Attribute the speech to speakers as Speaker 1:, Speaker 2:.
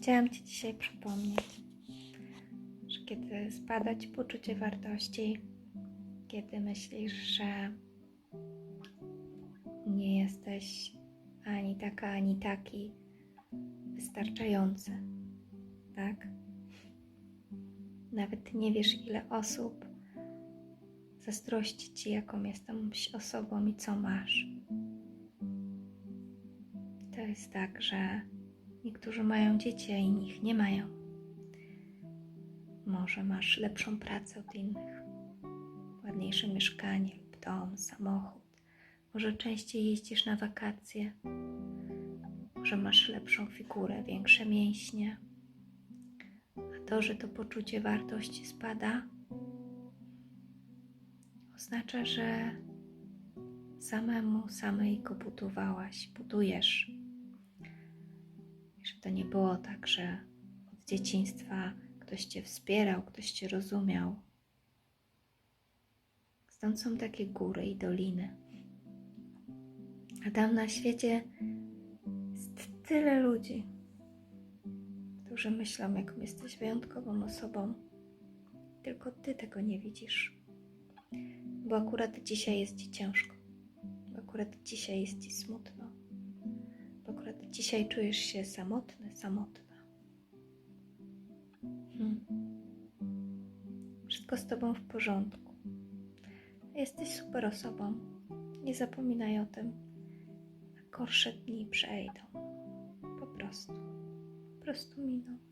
Speaker 1: Chciałam Ci dzisiaj przypomnieć, że kiedy spada Ci poczucie wartości, kiedy myślisz, że nie jesteś ani taka, ani taki wystarczający, tak? Nawet nie wiesz, ile osób zazdrości Ci, jaką jesteś osobą i co masz. To jest tak, że niektórzy mają dzieci, a inni ich nie mają. Może masz lepszą pracę od innych, ładniejsze mieszkanie lub dom, samochód. Może częściej jeździsz na wakacje. Może masz lepszą figurę, większe mięśnie. A to, że to poczucie wartości spada, oznacza, że samemu samej go budowałaś, budujesz. To nie było tak, że od dzieciństwa ktoś cię wspierał, ktoś cię rozumiał. Stąd są takie góry i doliny. A tam na świecie jest tyle ludzi, którzy myślą, jaką jesteś wyjątkową osobą. Tylko ty tego nie widzisz. Bo akurat dzisiaj jest ci ciężko. Bo akurat dzisiaj jest ci smutno. Dzisiaj czujesz się samotny, samotna. Hmm. Wszystko z tobą w porządku. Jesteś super osobą. Nie zapominaj o tym. A gorsze dni przejdą. Po prostu. Po prostu miną.